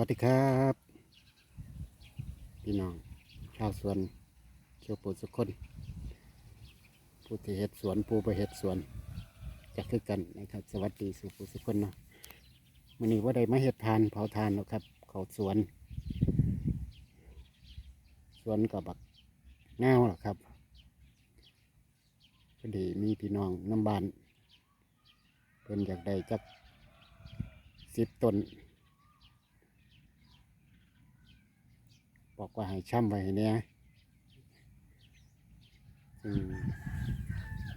วัสดีครับ พี่น้อง ชาวสวนเขียวปูสุคนผู้ที่เห็ดสวนผู้ไปเห็ดสวนจะคือกันนะครับ สวัสดีสู่ปูสุคนเนาะวันนี้ว่าได้มาเห็ดทานเผาทานแล้วครับ เขาสวน สวนกับบักแนวหรอครับพอดีมีพี่น้องน้ำบานเพิ่นอยากได้จักสิบต้น บอกว่าให้ช่ำไว้เนี่ยซึ่ง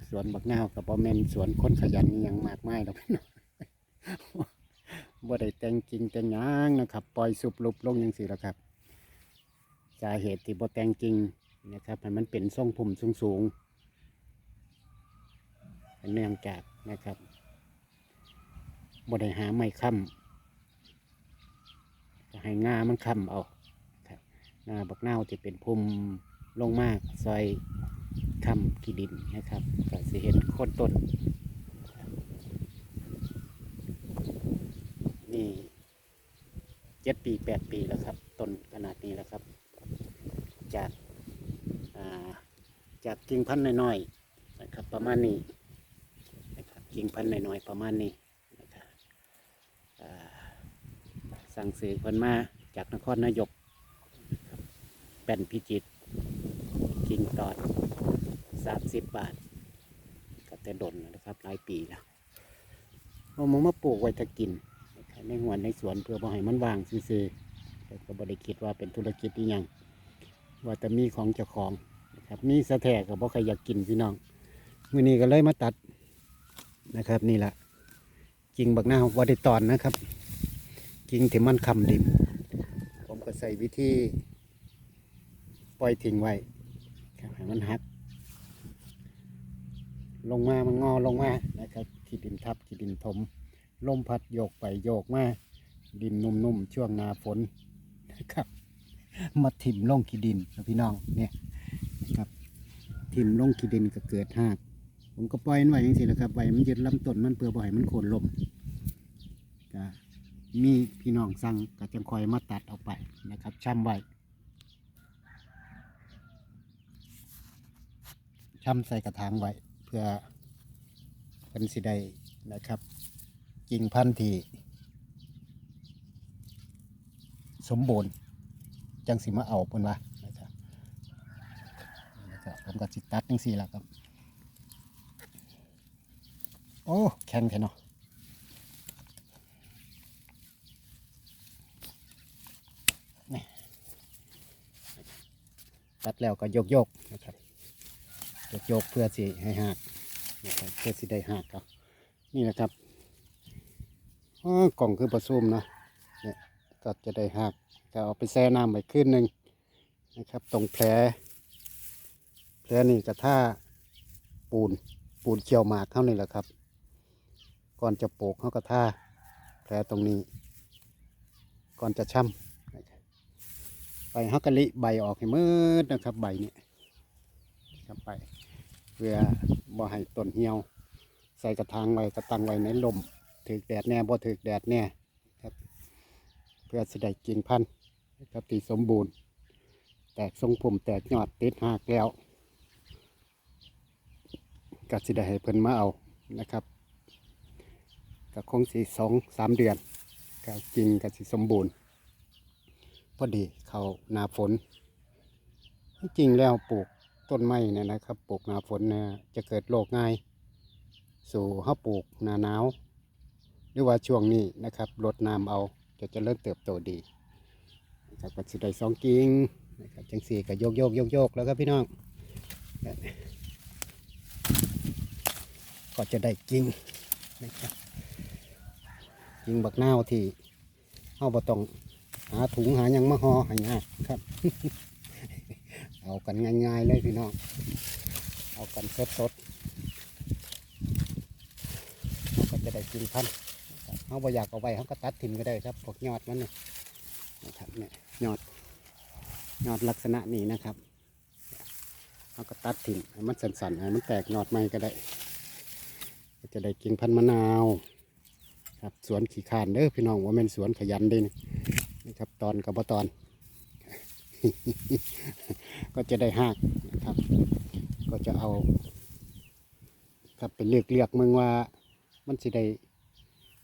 สวนบักนาวกับบอมเมนสวนคนขยันยังมากมายหรอกบ่ได้แต่งจริงแต่งยางนะครับ ปล่อยสุบลุบลงยังสิแล้วครับสาเหตุที่บ่แต่งจริงนะครับให้มันเป็นทรงผมสูงสูงเนื่องจากนะครับบ่ได้หาไม้ค้ำให้งามันค้ำเอา หน้าบักนาวจะเป็นพุ่มลงมากซอยคำกีดินนะครับก็สิเห็นโคนต้นนี่เจ็ดปีแปดปีแล้วครับต้นขนาดนี้แล้วครับ จากาจากกิ่งพันธุ์น้อยๆนะครับ ประมาณนี้นะครับกิ่งพันธุ์น้อยๆประมาณนี้นะครับสั่งซื้อเพิ่นมาจากนครนายก แป้นพิจิตกิ่งตอดสามสิบบาท ก็แต่ดนแล้วนะครับหลายปีแล้วเอามามาปลูกไว้ถ้ากินในหัวในสวนเพื่อบ่ให้มันว่างซื่อๆแต่ก็บ่ได้คิดว่าเป็นธุรกิจอีหยังว่าแต่มีของเจ้าของนะครับมีสะแท้ก็บ่ใครอยากกินพี่น้องมื้อนี้ก็เลยมาตัดนะครับนี่แหละกิ่งบักหน้าวบ่ได้ตอนนะครับ กิ่งที่มันคำดิม ผมก็ใส่วิธี ปล่อยทิ้งไว้ครับให้มันหัก ลงมามันงอลงมานะครับขี้ดินทับขี้ดินถมลมพัดโยกไปโยกมาดินนุ่มๆช่วงหนาฝนนะครับ มาถิ่มลงขี้ดินนะพี่น้องเนี่ยนะครับถิ่มลงขี้ดินก็เกิดหักผมก็ปล่อยมันไว้อย่างนี้นะครับไว้มันยึดลำต้นมันเพื่อบ่ให้มันโคนลมก็มีพี่น้องสั่งก็จังคอยมาตัดออกไปนะครับช่ำไว้ ช่ำใส่กระถางไว้ เพื่อเป็นสิได้นะครับกิ่งพันธุ์ที่สมบูรณ์จังสิมาเอาเพิ่นว่านะครับนะครับผมก็สิตัดจังสี่ละครับ โอ้แข็งแค่เนาะนี่ตัดแล้วก็โยกๆนะครับ ยกยกเพื่อสิให้หักนะครับเพื่อสิได้หักครับ นี่แหละครับอ้อกล่องคือประซุมนะเนี่ยก็จะได้หักก็เอาไปแช่น้ำไว้ขึ้นหนึ่งนะครับ ตรงแผลแผลนี่กระท่าปูนปูนเขียวหมากเข้านี่แหละครับ ก่อนจะโปกเขากระท่าแผลตรงนี้ ก่อนจะช่ำไปฮักกะลิใบออกให้มืดนะครับ ใบนี้ครับไป เพื่อบ่ให้ต้นเหี่ยว ใส่กระถางไว้กระตังไว้ในลมถือแดดแน่บ่ถือแดดแน่ครับ เพื่อสิได้กิ่งพันธุ์นะครับที่สมบูรณ์ แตกทรงผมแตกยอดติดหากแล้วก็สิได้ให้เพิ่นมาเอานะครับก็คงสิสองสามเดือนก็กิ่งก็สิสมบูรณ์พอดีเขาหนาฝนจริงแล้วปลูก ต้นไม้เนี่ยนะครับปลูกหนาฝนเนี่ยจะเกิดโรคง่าย สู่ห้าปลูกหนาหนาวหรือว่าช่วงนี้นะครับรดน้ำเอาจะเจะเริ่มเติบโตดีนะครับก็สิได้สองกิ่งนะครับจังสี่ก็โยกโยกโยกโยกแล้วครับพี่น้องก็จะได้กิ่งนะครับกิ่งบักนาวที่เฮาบ่ต้องหาถุงหายังมาห่อห้ยากครับ เอากันง่ายๆเลยพี่น้อง เอากันสดๆเราก็จะได้กินพันธุ์เขาบ่อยากเอาไว้เขาก็ตัดถิ่มก็ได้ครับพวกยอดมันเนี่ยนะครับเนี่ยยอดยอดลักษณะนี้นะครับเขาก็ตัดถิ่มให้มันสั่นๆให้มันแตกยอดใหม่ก็ได้ก็จะได้กินพันธุ์มะนาวครับสวนขี้ขานเด้อพี่น้องว่าเป็นสวนขยันด้นี่นะครับตอนกับบตอน ก็จะได้หากนะครับ ก็จะเอา ครับเป็นเลือกเลือกมึงว่า มันสิได้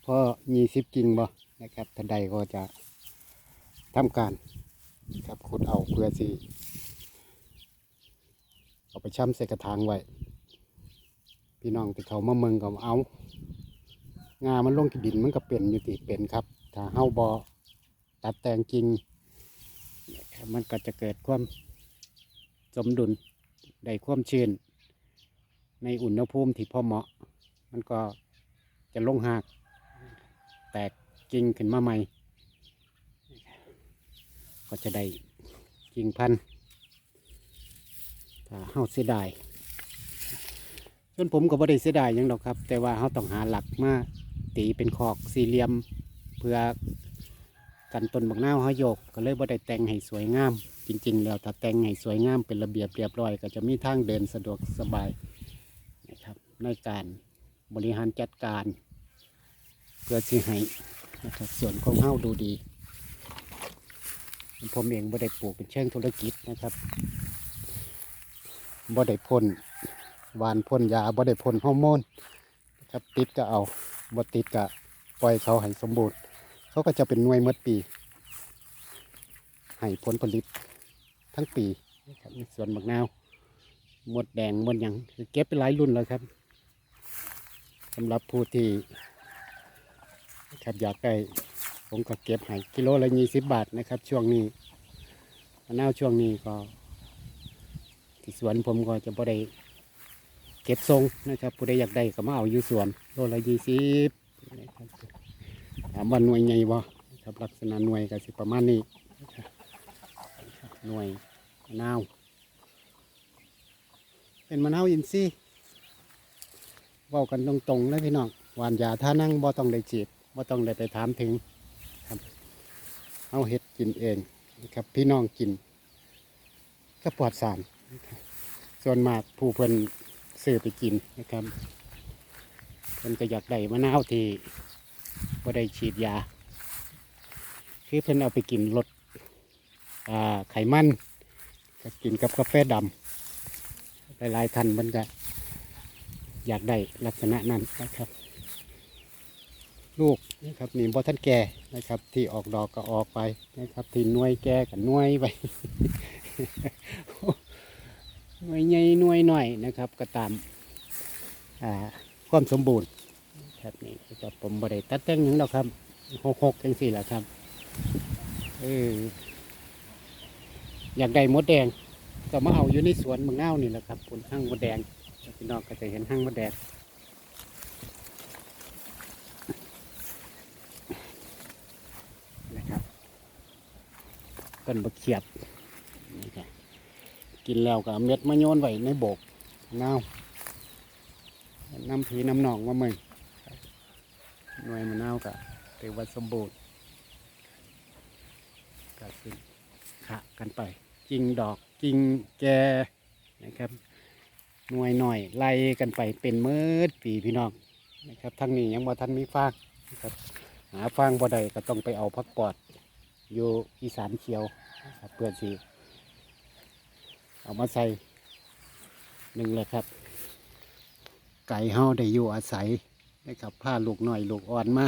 พอยี่สิบกิ่งบ่นะครับถ้าใดก็จะทำการครับขุดเอาเพื่อสิเอาไปช่ำใส่กระถางไว้ พี่น้องที่เขามาเมืองก็เอา งามันลงที่ดินมันก็เป็นอยู่ติเป็นครับ ถ้าเฮาบอตัดแต่งกิ่ง มันก็จะเกิดความสมดุลได้ความชื้น ในอุณหภูมิที่พอเหมาะ มันก็จะลงหากแตกกิ่งขึ้นมาใหม่ ก็จะได้กิ่งพันธุ์ถ้าเฮาเสียดายส่วนผมก็บ่ได้เสียดายยังดอกครับ แต่ว่าเฮาต้องหาหลักมาตีเป็นขอกสี่เหลี่ยมเพื่อ กันต้นบักนาวเฮาโยกก็เลยบ่ได้แต่งให้สวยงาม จริง ๆ แล้วถ้าแต่งให้สวยงามเป็นระเบียบเรียบร้อย ก็จะมีทางเดินสะดวกสบายนะครับในการบริหารจัดการ เพื่อสิให้นะครับส่วนของเฮาดูดี ผมเองบ่ได้ปลูกเป็นเชิงธุรกิจนะครับบ่ได้พ่นหวานพ่นยาบ่ได้พ่นฮอร์โมนนะครับติดก็เอาบ่ติดก็ปล่อยเขาให้สมบูรณ์ เขาก็จะเป็นหน่วยเมื่อปี ให้ผลผลิตทั้งปีนะครับในสวนบักนาวหมดแดงหมดยังคือเก็บไปหลายรุ่นแล้วครับสำหรับผู้ที่ครับอยากได้ผมก็เก็บให้กิโลละยี่สิบบาทนะครับ ช่วงนี้มะนาวช่วงนี้ก็ที่สวนผมก็จะบ่ได้เก็บทรงนะครับ ผู้ใดอยากได้ก็มาเอาอยู่สวนโลละยี่สิบนะครับ ถามว่าหน่วยไงบ่นะครับลักษณะหน่วยก็สิประมาณนี้หน่วยมะนาวเป็นมะนาวอินทรีย์เว้ากันตรงๆเลยพี่น้องหวานยาท่านั่งบ่ต้องได้จีบบ่ต้องได้ไปถามถึงเอาเห็ดกินเองนะครับพี่น้องกินก็ปลอดสารส่วนมากผู้เพิ่นซื้อไปกินนะครับเพิ่นก็อยากได้มะนาวที่ บ่ได้ฉีดยา คือเพิ่นเอาไปกินลดไขมันก็กินกับกาแฟดำหลายๆท่านมันก็อยากได้ลักษณะนั้นนะครับ ลูกนะครับนี่บอท่านแก่นะครับ ที่ออกดอกก็ออกไปนะครับ ที่หน่วยแก่กับหน่วยไปหน่วยใหญ่หน่วยหน่อยนะครับ ก็ตามอ่าความสมบูรณ์ ครับนี่ครับผมบริตัดแต่งหยังดอกครับหกหกจังสี่แหละครับเอออยากได้มดแดง ก็มาเอาอยู่ในสวนมะนาวนี่แหละครับผลห้างมดแดงพี่น้องก็จะเห็นห้างมดแดงนะครับต้นบะเขียบนี่ครับกินแล้วก็เอาเม็ดมาโยนไว้ในโบกน้าวน้ำผีน้ำหนองมาเมือง หน่วยมะนาวก็ถือว่าสมบูรณ์ก็ขึ้นขะกันไปกิ่งดอกกิ่งแกนะครับ หน่วยหน่อยไล่กันไปเป็นมื่อปีพี่น้องนะครับทั้งนี้ยังบ่ทันมีฟากนะครับหาฟางบ่ได้ก็ต้องไปเอาพักปอดอยู่อีสานเขียวเพื่อสิเอามาใส่หนึ่งเลยครับ ไก่เฮาได้อยู่อาศัย นะครับผ้าลูกหน่อยลูกอ่อนมา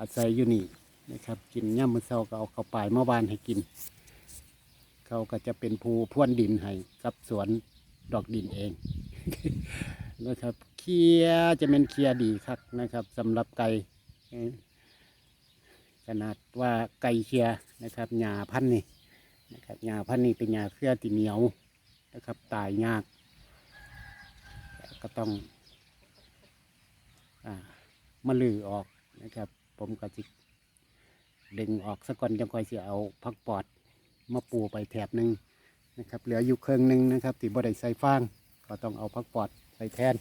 อาศัยอยู่นี่นะครับ กินย่ำมือเช้าก็เอาเข้าปลายเมื่อวานให้กิน เขาก็จะเป็นภูพ่วนดินให้กับสวนดอกดินเองนะครับเคลียจะเป็นเคลียดีครับนะครับสำหรับไก่ขนาดว่าไก่เคลียนะครับหญ้าพันนี่นะครับหญ้าพันนี่เป็นหญ้าเครือที่เหนียวนะครับตายยาก ก็ต้องอมาลือออกนะครับ ผมก็จิดึงออกสักก่อนจังคอยสิเอาพักปอดมาปูไปแถบหนึ่งนะครับ เหลืออยู่เครื่องหนึ่งนะครับที่บ่ได้ใส่ฟาง ก็ต้องเอาพักปอดไปแทน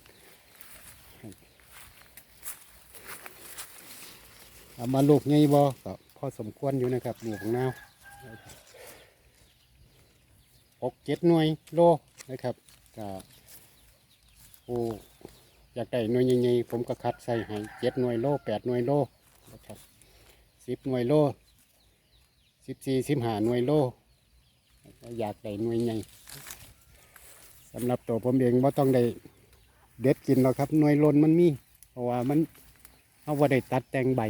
เอามาลูกไงบ่ก็พอสมควรอยู่นะครับลูของนาวหกเจ็ดหน่วยโลนะครับก็ ผู้อยากได้หน่วยใหญ่ๆผมก็คัดใส่ให้เจ็ดหน่วยโลแปดหน่วยโลนะครับสิบหน่วยโลสิบสี่สิบห้าหน่วยโลก็อยากได้หน่วยใหญ่สำหรับตัวผมเองว่าต้องได้เด็ดกินหรอกครับหน่วยลนมันมี เพราะว่ามันเอาว่าได้ตัดแต่งใบ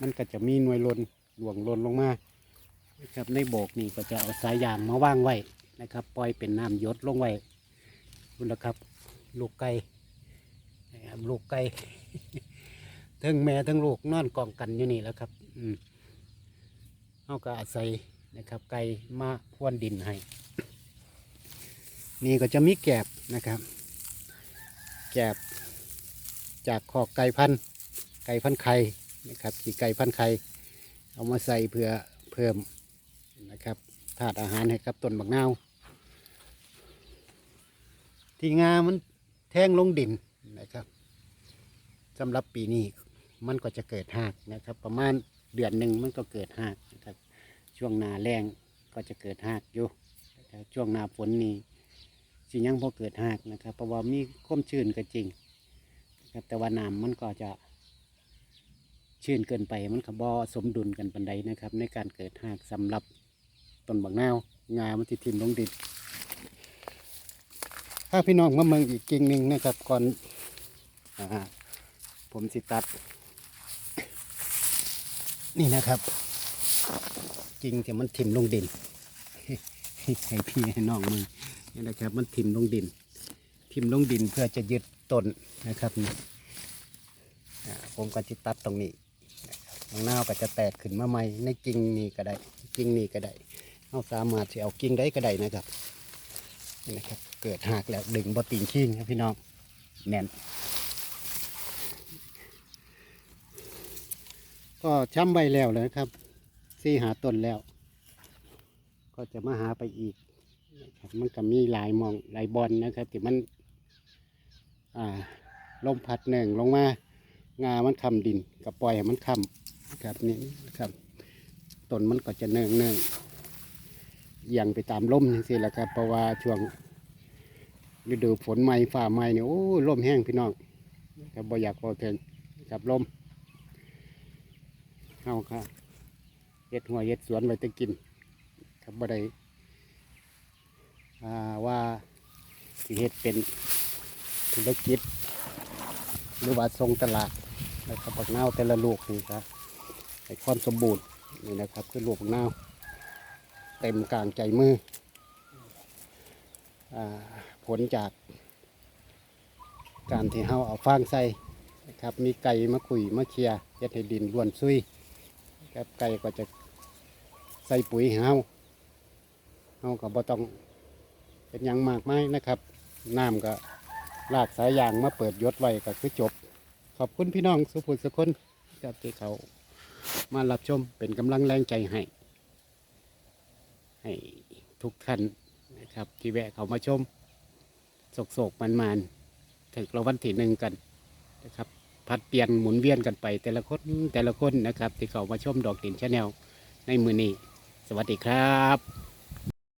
มันก็จะมีหน่วยลนหลวงลนลงมาครับในโบกนี่ก็จะเอาสายยางมาว่างไว้นะครับ ปล่อยเป็นน้ำยดลงไว้คุณนะครับ ลูกไก่นะครับลูกไก่ทั้งแม่ทั้งลูกนอนกองกันอยู่นี่แล้วครับ อืมเอาก็อาศัยนะครับ ไก่มาพวนดินให้ นี่ก็จะมีแกบนะครับ แกบจากขอกไก่พันธุ์ไก่พันธุ์ไข่นะครับขี่ไก่พันธุ์ไข่เอามาใส่เพื่อเพิ่มนะครับถาดอาหารให้กับต้นบักนาว ที่งามัน แทงลงดินนะครับสำหรับปีนี้มันก็จะเกิดหากนะครับ ประมาณเดือนหนึ่งมันก็เกิดหากนะครับ ช่วงหนาแรงก็จะเกิดหากอยู่ช่วงหนาฝนนี่สิยังพอเกิดหากนะครับเพราะว่ามีความชื้นก็จริงครับแต่ว่าน้ำมันก็จะชื้นเกินไปมันก็บอสมดุลกันปันใดนะครับ ในการเกิดหากสำหรับต้นบักนาวงามันติทิมลงดิน ถ้าพี่น้องมาเมืองอีกกิ่งหนึ่งนะครับก่อนอผมสิตัด นี่นะครับ กิ่งที่มันถิ่มลงดินให้พี่ให้น้องมือนี่นะครับ มันถิ่มลงดิน ถิ่มลงดินเพื่อจะยึดต้นนะครับนี่อ่าผมก็จะตัดตรงนี้ตรงหน้าก็จะแตกขึ้นมาใหม่ในกิ่งนี้ก็ได้กิ่งนี้ก็ได้เราสามารถที่เอากิ่งได้ก็ได้นะครับนี่นะครับ เกิดหักแล้วดึงบอติงขิงครับพี่น้องแน่นก็ช้ำใบแล้วเลยครับซี่หาต้นแล้ว ก็จะมาหาไปอีกมันก็มีหลายมองหลายบอลนะครับที่มันอ่าลมพัดหนึ่งลงมางามันคำดินก็ปล่อยให้มันคำครับนี่ครับต้นมันก็จะเนืองเนืองเอียงไปตามลมนี่สิแหละครับเพราะว่าช่วง ฤดูฝนใหม่ฝ่าใหม่เนี่ยโอ้ยลมแห้งพี่น้องครับบ่อยากพอเทิงกับลมเฮาครับเฮ็ดหัวเฮ็ดสวนไว้แตะกิน ครับบ่ได้ว่าสิเฮ็ดเป็นธุรกิจ หรือว่าทรงตลาดนะครับบักนาวแต่ละลูกนี่ครับให้ความสมบูรณ์นี่นะครับคือลูกบักนาวเต็มกลางใจมืออ่า ผลจาก การที่เฮาเอาฟางใส่นะครับมีไก่มาคุยมาเคียร์เฮ็ดให้ดินล้วนซุยครับไก่ก็จะใส่ปุ๋ยให้เฮาเฮาก็บ่ต้องเป็นยังมากมายนะครับน้ำก็ลากสายยางมาเปิดยศไว้ก็คือจบ ขอบคุณพี่น้องสุภุสุคนครับที่เขามารับชมเป็นกำลังแรงใจให้ ให้ทุกท่านนะครับที่แวะเขามาชม โศกโศกมันมันถึงราวันที่หนึ่งกันนะครับ พัดเปลี่ยนหมุนเวียนกันไป แต่ละคนแต่ละคนนะครับ ที่เขามาชมดอกดินชาแนลในมือนี้ สวัสดีครับ